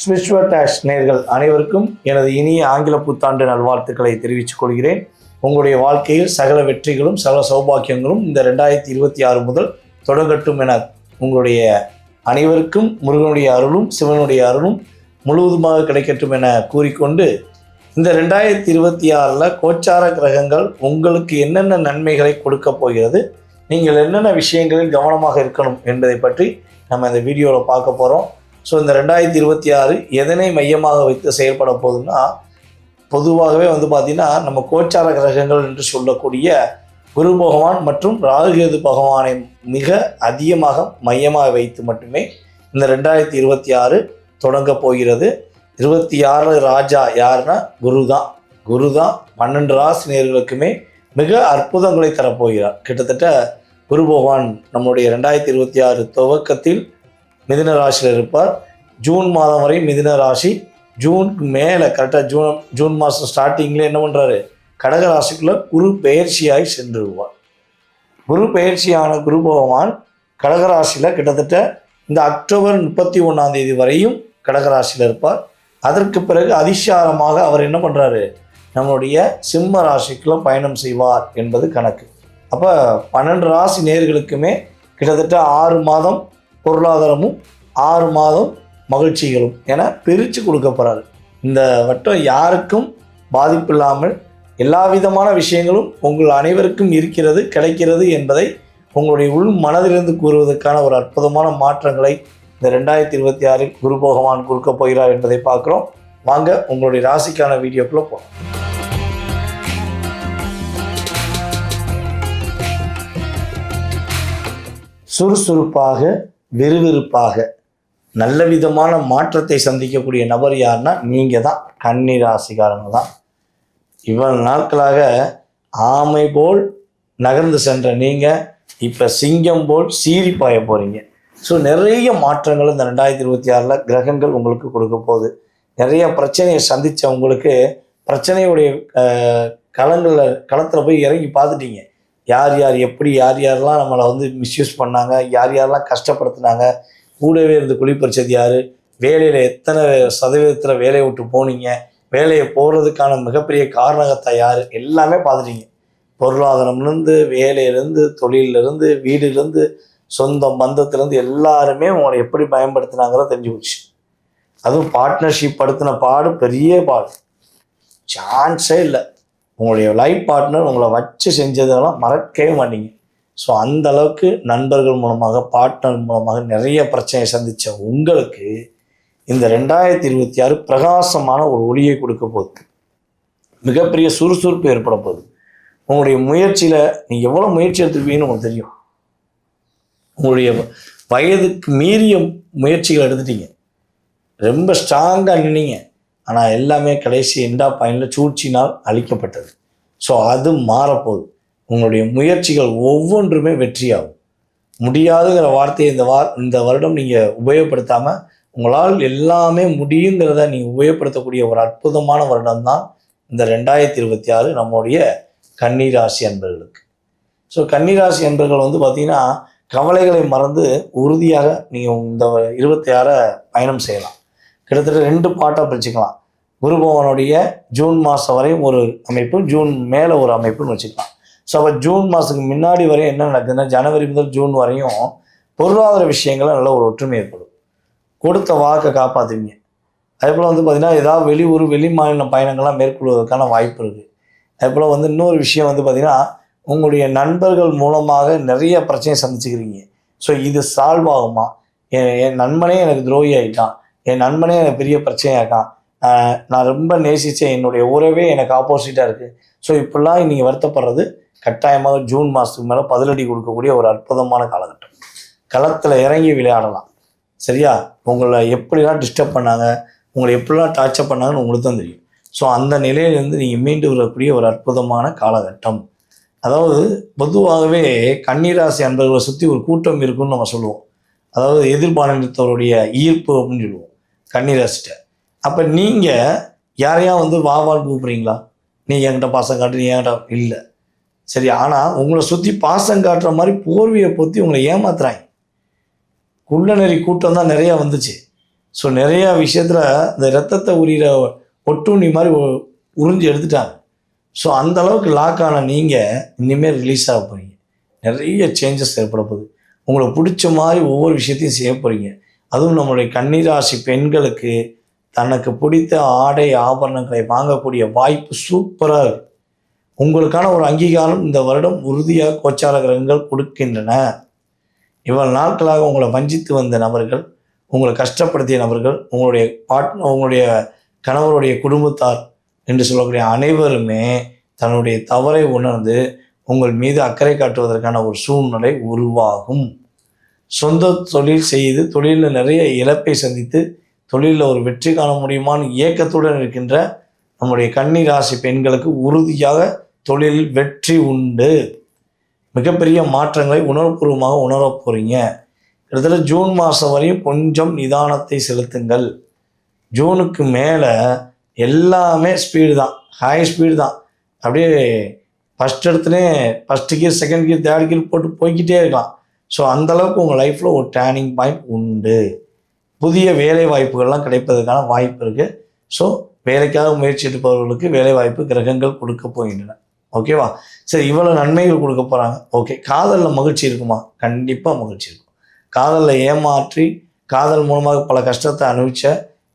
Spiritual dash நேர்கள் அனைவருக்கும் எனது இனிய ஆங்கில புத்தாண்டு நல்வாழ்த்துக்களை தெரிவித்துக் கொள்கிறேன். உங்களுடைய வாழ்க்கையில் சகல வெற்றிகளும் சகல சௌபாக்கியங்களும் இந்த ரெண்டாயிரத்தி இருபத்தி ஆறு முதல் தொடங்கட்டும் என உங்களுடைய அனைவருக்கும் முருகனுடைய அருளும் சிவனுடைய அருளும் முழுவதுமாக கிடைக்கட்டும் என கூறிக்கொண்டு இந்த ரெண்டாயிரத்தி இருபத்தி ஆறில் கோச்சார கிரகங்கள் உங்களுக்கு என்னென்ன நன்மைகளை கொடுக்க போகிறது நீங்கள் என்னென்ன விஷயங்களில் கவனமாக இருக்கணும் என்பதை பற்றி நம்ம இந்த வீடியோவில் பார்க்க போகிறோம் ஸோ இந்த ரெண்டாயிரத்தி இருபத்தி ஆறு எதனை மையமாக வைத்து செயல்பட போகுதுன்னா பொதுவாகவே வந்து பார்த்திங்கன்னா நம்ம கோச்சார கிரகங்கள் என்று சொல்லக்கூடிய குரு பகவான் மற்றும் ராகுகேது பகவானை மிக அதிகமாக மையமாக வைத்து மட்டுமே இந்த ரெண்டாயிரத்தி இருபத்தி ஆறு தொடங்க போகிறது. இருபத்தி ஆறு ராஜா யாருன்னா குரு தான் குரு தான் பன்னெண்டு ராசினியர்களுக்குமே மிக அற்புதங்களை தரப்போகிறார். கிட்டத்தட்ட குரு பகவான் நம்முடைய ரெண்டாயிரத்தி இருபத்தி ஆறு துவக்கத்தில் மிதின ராசியில் இருப்பார். ஜூன் மாதம் வரை மிதின ராசி. ஜூன் மேலே கரெக்டாக ஜூன் ஜூன் மாதம் ஸ்டார்டிங்கில் என்ன பண்ணுறாரு கடக ராசிக்குள்ளே குரு பெயர்ச்சியாகி சென்றுடுவார் குரு பெயர்ச்சியான குரு பகவான் கடகராசியில் கிட்டத்தட்ட இந்த அக்டோபர் முப்பத்தி ஒன்றாம் தேதி வரையும் கடகராசியில் இருப்பார். அதற்கு பிறகு அதிசாரமாக அவர் என்ன பண்ணுறாரு நம்மளுடைய சிம்ம ராசிக்குள்ள பயணம் செய்வார் என்பது கணக்கு. அப்போ பன்னெண்டு ராசி நேர்களுக்குமே கிட்டத்தட்ட ஆறு மாதம் பொருளாதாரமும் ஆறு மாதம் மகிழ்ச்சிகளும் என பிரித்து கொடுக்க போகிறாரு இந்த வட்டம் யாருக்கும் பாதிப்பு இல்லாமல் எல்லா விதமான விஷயங்களும் உங்கள் அனைவருக்கும் இருக்கிறது கிடைக்கிறது என்பதை உங்களுடைய உள் மனதிலிருந்து கூறுவதற்கான ஒரு அற்புதமான மாற்றங்களை இந்த ரெண்டாயிரத்தி இருபத்தி ஆறில் குரு பகவான் கொடுக்க போகிறார் என்பதை பார்க்குறோம். வாங்க உங்களுடைய ராசிக்கான வீடியோக்குள்ளே போகலாம் சுறுசுறுப்பாக விறுவிறுப்பாக நல்ல விதமான மாற்றத்தை சந்திக்கக்கூடிய நபர் யாருன்னா நீங்கள் தான் கன்னி ராசிக்காரங்க தான். இவ்வளவு நாட்களாக ஆமை போல் நகர்ந்து சென்ற நீங்கள் இப்போ சிங்கம் போல் சீறி பாய போகிறீங்க ஸோ நிறைய மாற்றங்கள் இந்த ரெண்டாயிரத்தி இருபத்தி ஆறில் கிரகங்கள் உங்களுக்கு கொடுக்க போகுது. நிறைய பிரச்சனையை சந்தித்த உங்களுக்கு பிரச்சனையுடைய களங்களில் களத்தில் போய் இறங்கி பார்த்துட்டீங்க. யார் யார் எப்படி யார் யாரெல்லாம் நம்மளை வந்து மிஸ்யூஸ் பண்ணாங்க யார் யாரெல்லாம் கஷ்டப்படுத்துனாங்க கூடவே இருந்து குளிப்பறிச்சது யார்? வேலையில் எத்தனை சதவீதத்தில் வேலையை விட்டு போனீங்க? வேலையை போகிறதுக்கான மிகப்பெரிய காரணகத்தை யார்? எல்லாமே பார்த்துட்டீங்க. பொருளாதாரம்லேருந்து வேலையிலேருந்து தொழிலேருந்து வீடுலேருந்து சொந்தம் பந்தத்துலேருந்து எல்லாருமே உங்களை எப்படி பயன்படுத்தினாங்கிறத தெரிஞ்சு போச்சு அதுவும் பார்ட்னர்ஷிப் படுத்தின பாடு பெரிய பாடு. சான்ஸே இல்லை. உங்களுடைய லைஃப் பார்ட்னர் உங்களை வச்சு செஞ்சதெல்லாம் மறக்கவே மாட்டீங்க. ஸோ அந்த அளவுக்கு நண்பர்கள் மூலமாக பார்ட்னர் மூலமாக நிறைய பிரச்சனையை சந்தித்த உங்களுக்கு இந்த ரெண்டாயிரத்தி இருபத்தி ஆறு பிரகாசமான ஒரு ஒளியை கொடுக்க போகுது. மிகப்பெரிய சுறுசுறுப்பு ஏற்பட போகுது. உங்களுடைய முயற்சியில் நீங்கள் எவ்வளோ முயற்சி எடுத்துருப்பீங்கன்னு உங்களுக்கு தெரியும். உங்களுடைய வயதுக்கு மீறிய முயற்சிகள் எடுத்துட்டீங்க. ரொம்ப ஸ்ட்ராங்காக நின்னீங்க. ஆனால் எல்லாமே கடைசி எண்டா பாயிண்டில் சூழ்ச்சினால் அழிக்கப்பட்டது. ஸோ அது மாறப்போகுது. உங்களுடைய முயற்சிகள் ஒவ்வொன்றுமே வெற்றியாகும். முடியாதுங்கிற வார்த்தையை இந்த வா இந்த வருடம் நீங்கள் உபயோகப்படுத்தாமல் உங்களால் எல்லாமே முடியுங்கிறத நீங்கள் உபயோகப்படுத்தக்கூடிய ஒரு அற்புதமான வருடம் தான் இந்த ரெண்டாயிரத்தி இருபத்தி ஆறு நம்முடைய கன்னிராசி அன்பர்களுக்கு. ஸோ கன்னிராசி அன்பர்கள் வந்து பார்த்திங்கன்னா கவலைகளை மறந்து உறுதியாக நீங்கள் இந்த இருபத்தி ஆறை பயணம் செய்யலாம். கிட்டத்தட்ட ரெண்டு பாட்டாக பிரிச்சுக்கலாம். குருபவனுடைய ஜூன் மாதம் வரையும் ஒரு அமைப்பு ஜூன் மேலே ஒரு அமைப்புன்னு வச்சுக்கலாம். ஸோ அப்போ ஜூன் மாதத்துக்கு முன்னாடி வரையும் என்ன நடக்குதுன்னா ஜனவரி முதல் ஜூன் வரையும் பொருளாதார விஷயங்களில் நல்ல ஒரு ஒற்றுமை ஏற்படும். கொடுத்த வாக்கை காப்பாற்றுவீங்க அதே போல் வந்து பார்த்திங்கன்னா ஏதாவது வெளியூர் வெளி மாநில பயணங்கள்லாம் மேற்கொள்வதற்கான வாய்ப்பு இருக்குது அதே போல் வந்து இன்னொரு விஷயம் வந்து பார்த்திங்கன்னா உங்களுடைய நண்பர்கள் மூலமாக நிறைய பிரச்சனையை சந்திச்சுக்கிறீங்க. ஸோ இது சால்வ் ஆகுமா? என் என் நண்பனே எனக்கு துரோகி ஆகிட்டான் என் நண்பனே எனக்கு பெரிய பிரச்சனையாக்கான் நான் ரொம்ப நேசித்தேன் என்னுடைய உறவே எனக்கு ஆப்போசிட்டாக இருக்குது ஸோ இப்படிலாம் நீங்கள் வருத்தப்படுறது கட்டாயமாக ஜூன் மாதத்துக்கு மேலே பதிலடி கொடுக்கக்கூடிய ஒரு அற்புதமான காலகட்டம். களத்தில் இறங்கி விளையாடலாம். சரியா? உங்களை எப்படிலாம் டிஸ்டர்ப் பண்ணாங்க உங்களை எப்படிலாம் டார்ச்சர் பண்ணாங்கன்னு உங்களுக்கு தான் தெரியும். ஸோ அந்த நிலையிலேருந்து நீங்கள் மீண்டு வரக்கூடிய ஒரு அற்புதமான காலகட்டம். அதாவது பொதுவாகவே கன்னிராசி அன்பர்களை சுற்றி ஒரு கூட்டம் இருக்குன்னு நம்ம சொல்லுவோம். அதாவது எதிர்பாலினத்தவருடைய ஈர்ப்பு அப்படின்னு சொல்லுவோம். கன்னிராசிட்ட. அப்போ நீங்கள் யாரையா வந்து வா கூப்பிட்றீங்களா? நீ என்கிட்ட பாசம் காட்டு நீ என்கிட்ட இல்லை. சரி ஆனால் உங்களை சுற்றி பாசம் காட்டுற மாதிரி போர்வையை பொத்தி உங்களை ஏமாத்துறாங்க. குள்ளநெறி கூட்டம் தான் நிறையா வந்துச்சு. ஸோ நிறையா விஷயத்தில் இந்த ரத்தத்தை உரிகிற ஒட்டுண்ணி மாதிரி உ- உறிஞ்சி எடுத்துட்டாங்க. ஸோ அந்த அளவுக்கு லாக் ஆன நீங்கள் இனிமேல் ரிலீஸ் ஆக போகிறீங்க நிறைய சேஞ்சஸ் ஏற்பட போகுது. உங்களுக்கு பிடிச்ச மாதிரி ஒவ்வொரு விஷயத்தையும் செய்ய போகிறீங்க அதுவும் நம்மளுடைய கன்னிராசி பெண்களுக்கு தனக்கு பிடித்த ஆடை ஆபரணங்களை வாங்கக்கூடிய வாய்ப்பு சூப்பராக இருக்கு. உங்களுக்கான ஒரு அங்கீகாரம் இந்த வருடம் உறுதியாக கோச்சார கிரகங்கள் கொடுக்கின்றன. இவ்வளவு நாட்களாக உங்களை வஞ்சித்து வந்த நபர்கள் உங்களை கஷ்டப்படுத்திய நபர்கள் உங்களுடைய பாட் உங்களுடைய கணவருடைய குடும்பத்தார் என்று சொல்லக்கூடிய அனைவருமே தன்னுடைய தவறை உணர்ந்து உங்கள் மீது அக்கறை காட்டுவதற்கான ஒரு சூழ்நிலை உருவாகும். சொந்த தொழில் செய்து தொழிலில் நிறைய இழப்பை சந்தித்து தொழிலில் ஒரு வெற்றி காண முடியுமான்னு ஏக்கத்துடன் இருக்கின்ற நம்முடைய கன்னி ராசி பெண்களுக்கு உறுதியாக தொழில் வெற்றி உண்டு. மிகப்பெரிய மாற்றங்களை உணர்வுபூர்வமாக உணரப் போகிறீங்க கிட்டத்தட்ட ஜூன் மாதம் வரையும் கொஞ்சம் நிதானத்தை செலுத்துங்கள். ஜூனுக்கு மேலே எல்லாமே ஸ்பீடு தான். ஹை ஸ்பீடு தான். அப்படியே ஃபஸ்ட் இடத்துலே first gear second gear third gear போட்டு போய்க்கிட்டே இருக்கலாம். ஸோ அந்தளவுக்கு உங்கள் லைஃப்பில் ஒரு டேர்னிங் பாயிண்ட் உண்டு. புதிய வேலை வாய்ப்புகள்லாம் கிடைப்பதற்கான வாய்ப்பு இருக்குது ஸோ வேலைக்காக முயற்சி எடுப்பவர்களுக்கு வேலை வாய்ப்பு கிரகங்கள் கொடுக்க போகின்றன. ஓகேவா சரி இவ்வளோ நன்மைகள் கொடுக்க போகிறாங்க ஓகே காதலில் மகிழ்ச்சி இருக்குமா? கண்டிப்பாக மகிழ்ச்சி இருக்கும். காதலில் ஏமாற்றி காதல் மூலமாக பல கஷ்டத்தை அனுபவிச்ச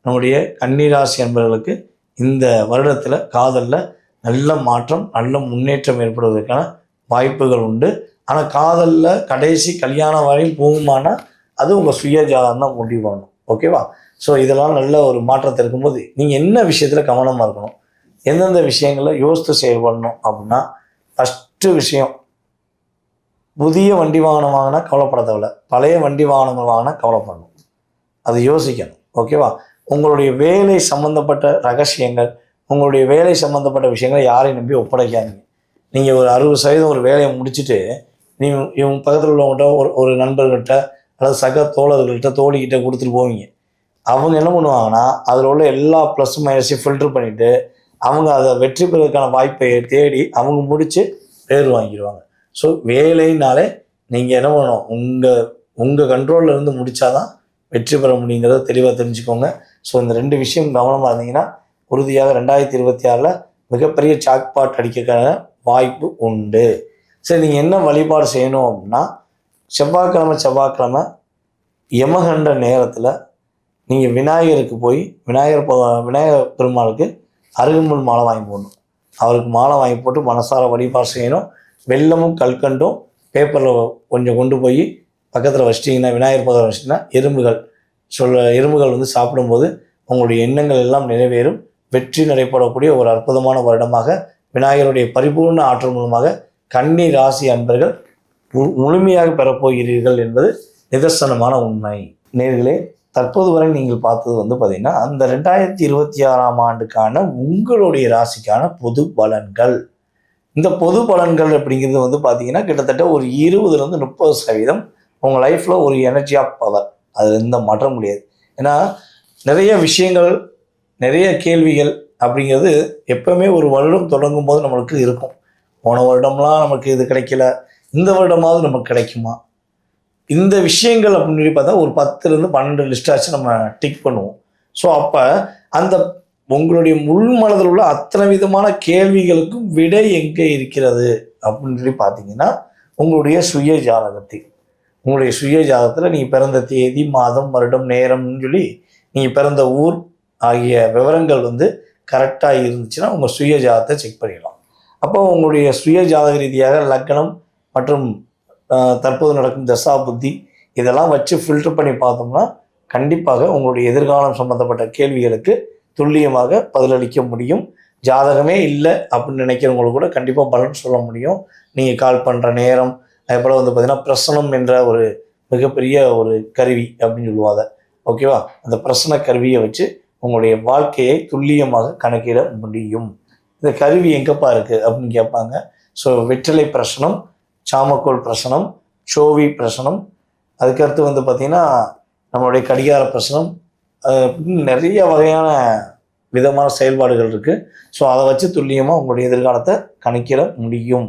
நம்முடைய கன்னிராசி என்பவர்களுக்கு இந்த வருடத்தில் காதலில் நல்ல மாற்றம் நல்ல முன்னேற்றம் ஏற்படுவதற்கான வாய்ப்புகள் உண்டு. ஆனால் காதலில் கடைசி கல்யாணம் வரையும் போகுமானா அது உங்கள் சுய ஜாதகம் தான் முடிவு பண்ணணும் ஓகேவா? ஸோ இதெல்லாம் நல்ல ஒரு மாற்றத்தை இருக்கும்போது நீங்கள் என்ன விஷயத்தில் கவனமாக இருக்கணும்? எந்தெந்த விஷயங்களை யோசித்து செயல்படணும் அப்படின்னா ஃபஸ்ட்டு விஷயம் புதிய வண்டி வாகனம் வாங்கினா கவலைப்பட தேவையில்ல. பழைய வண்டி வாகனங்கள் வாங்கினா கவலைப்படணும். அது யோசிக்கணும். ஓகேவா? உங்களுடைய வேலை சம்மந்தப்பட்ட ரகசியங்கள் உங்களுடைய வேலை சம்மந்தப்பட்ட விஷயங்களை யாரையும் நம்பி ஒப்படைக்காதீங்க. நீங்கள் ஒரு அறுபது சதவீதம் ஒரு வேலையை முடிச்சுட்டு நீ இவங்க பக்கத்தில் உள்ளவங்ககிட்ட ஒரு ஒரு நண்பர்கிட்ட அல்லது சக தோழர்கள்கிட்ட தோழிக்கிட்ட கொடுத்துட்டு போவீங்க. அவங்க என்ன பண்ணுவாங்கன்னா அதில் உள்ள எல்லா ப்ளஸ் மைனஸையும் ஃபில்டர் பண்ணிவிட்டு அவங்க அதை வெற்றி பெறுவதற்கான வாய்ப்பை தேடி அவங்க முடித்து பேர் வாங்கிடுவாங்க. ஸோ வேலைனாலே நீங்கள் என்ன பண்ணணும்? உங்கள் உங்கள் கண்ட்ரோலில் இருந்து முடித்தாதான் வெற்றி பெற முடியுங்கிறத தெளிவாக தெரிஞ்சுக்கோங்க. ஸோ இந்த ரெண்டு விஷயம் கவனமாக இருந்தீங்கன்னா உறுதியாக ரெண்டாயிரத்தி இருபத்தி ஆறில் மிகப்பெரிய சாக்பாட் அடிக்கிறதுக்கான வாய்ப்பு உண்டு. சரி நீங்கள் என்ன வழிபாடு செய்யணும் அப்படின்னா செவ்வாய்க்கிழமை செவ்வாய்க்கிழமை யமகண்ட நேரத்தில் நீங்கள் விநாயகருக்கு போய் விநாயகர் விநாயகர் பெருமாளுக்கு அருகம்புல் மாலை வாங்கி போடணும். அவருக்கு மாலை வாங்கி போட்டு மனசார வழிபாடு செய்யணும். வெள்ளமும் கல்கண்டும் பேப்பரில் கொஞ்சம் கொண்டு போய் பக்கத்தில் வச்சிட்டிங்கன்னா விநாயகர் பக்கத்தில் வச்சிட்டிங்கன்னா எறும்புகள் சொல்ல எறும்புகள் வந்து சாப்பிடும்போது உங்களுடைய எண்ணங்கள் எல்லாம் நிறைவேறும். வெற்றி நடைபெறக்கூடிய ஒரு அற்புதமான வருடமாக விநாயகருடைய பரிபூர்ண ஆற்றல் மூலமாக கன்னி ராசி அன்பர்கள் முழுமையாக பெறப்போகிறீர்கள் என்பது நிதர்சனமான உண்மை. நேர்களே தற்போது வரை நீங்கள் பார்த்தது வந்து பார்த்தீங்கன்னா அந்த ரெண்டாயிரத்தி இருபத்தி ஆறாம் ஆண்டுக்கான உங்களுடைய ராசிக்கான பொது பலன்கள். இந்த பொது பலன்கள் அப்படிங்கிறது வந்து பார்த்தீங்கன்னா கிட்டத்தட்ட ஒரு இருபதுலேருந்து முப்பது சதவீதம் உங்கள் லைஃப்பில் ஒரு எனர்ஜி ஆஃப் பவர் அது எந்த மாற்ற முடியாது ஏன்னா நிறைய விஷயங்கள் நிறைய கேள்விகள் அப்படிங்கிறது எப்பவுமே ஒரு வருடம் தொடங்கும் போது நம்மளுக்கு இருக்கும். போன வருடம்லாம் நமக்கு இது கிடைக்கல. இந்த வருடமாவது நமக்கு கிடைக்குமா? இந்த விஷயங்கள் அப்படின்னு சொல்லி பார்த்தா ஒரு பத்துலேருந்து பன்னெண்டு லிஸ்டாச்சும் நம்ம டிக் பண்ணுவோம். ஸோ அப்போ அந்த உங்களுடைய முள் மனதில் உள்ள அத்தனை விதமான கேள்விகளுக்கும் விடை எங்கே இருக்கிறது? அப்படின்னு சொல்லி பார்த்தீங்கன்னா உங்களுடைய சுய ஜாதகத்தை உங்களுடைய சுய ஜாதகத்தில் நீங்கள் பிறந்த தேதி மாதம் வருடம் நேரம்னு சொல்லி நீங்கள் பிறந்த ஊர் ஆகிய விவரங்கள் வந்து கரெக்டாக இருந்துச்சுன்னா உங்கள் சுய ஜாதகத்தை செக் பண்ணிடலாம். அப்போ உங்களுடைய சுய ஜாதக ரீதியாக லக்னம் மற்றும் தற்போது நடக்கும் தசா புத்தி இதெல்லாம் வச்சு ஃபில்டர் பண்ணி பார்த்தோம்னா கண்டிப்பாக உங்களுடைய எதிர்காலம் சம்பந்தப்பட்ட கேள்விகளுக்கு துல்லியமாக பதிலளிக்க முடியும். ஜாதகமே இல்லை அப்படின்னு நினைக்கிறவங்களுக்கு கூட கண்டிப்பாக பலன் சொல்ல முடியும். நீங்கள் கால் பண்ணுற நேரம் அதே போல் வந்து பார்த்திங்கன்னா பிரசனம் என்ற ஒரு மிகப்பெரிய ஒரு கருவி அப்படின்னு சொல்லுவாங்க. ஓகேவா அந்த பிரசன கருவியை வச்சு உங்களுடைய வாழ்க்கையை துல்லியமாக கணக்கிட முடியும். இந்த கருவி எங்கப்பா இருக்குது அப்படின்னு கேட்பாங்க. ஸோ வெற்றிலை பிரசனம் சாமக்கோல் பிரசனம் சோவி பிரசனம். அதுக்கடுத்து வந்து பார்த்திங்கன்னா நம்மளுடைய கடிகார பிரசனம். நிறைய வகையான விதமான செயல்பாடுகள் இருக்குது ஸோ அதை வச்சு துல்லியமாக உங்களுடைய எதிர்காலத்தை கணிக்கிற முடியும்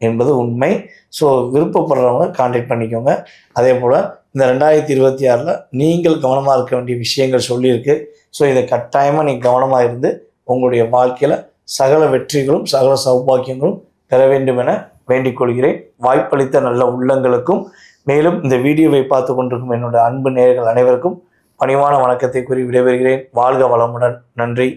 என்பது உண்மை. ஸோ விருப்பப்படுறவங்க காண்டாக்ட் பண்ணிக்கோங்க. அதே போல் இந்த ரெண்டாயிரத்தி இருபத்தி ஆறில் நீங்கள் கவனமாக இருக்க வேண்டிய விஷயங்கள் சொல்லியிருக்கு. ஸோ இதை கட்டாயமாக நீங்கள் கவனமாக இருந்து உங்களுடைய வாழ்க்கையில் சகல வெற்றிகளும் சகல சௌபாக்கியங்களும் பெற வேண்டும் என வேண்டிக் கொள்கிறேன். வாய்ப்பளித்த நல்ல உள்ளங்களுக்கும் மேலும் இந்த வீடியோவை பார்த்து கொண்டிருக்கும் என்னுடைய அன்பு நேயர்கள் அனைவருக்கும் பணிவான வணக்கத்தை கூறி விடைபெறுகிறேன். வாழ்க வளமுடன். நன்றி.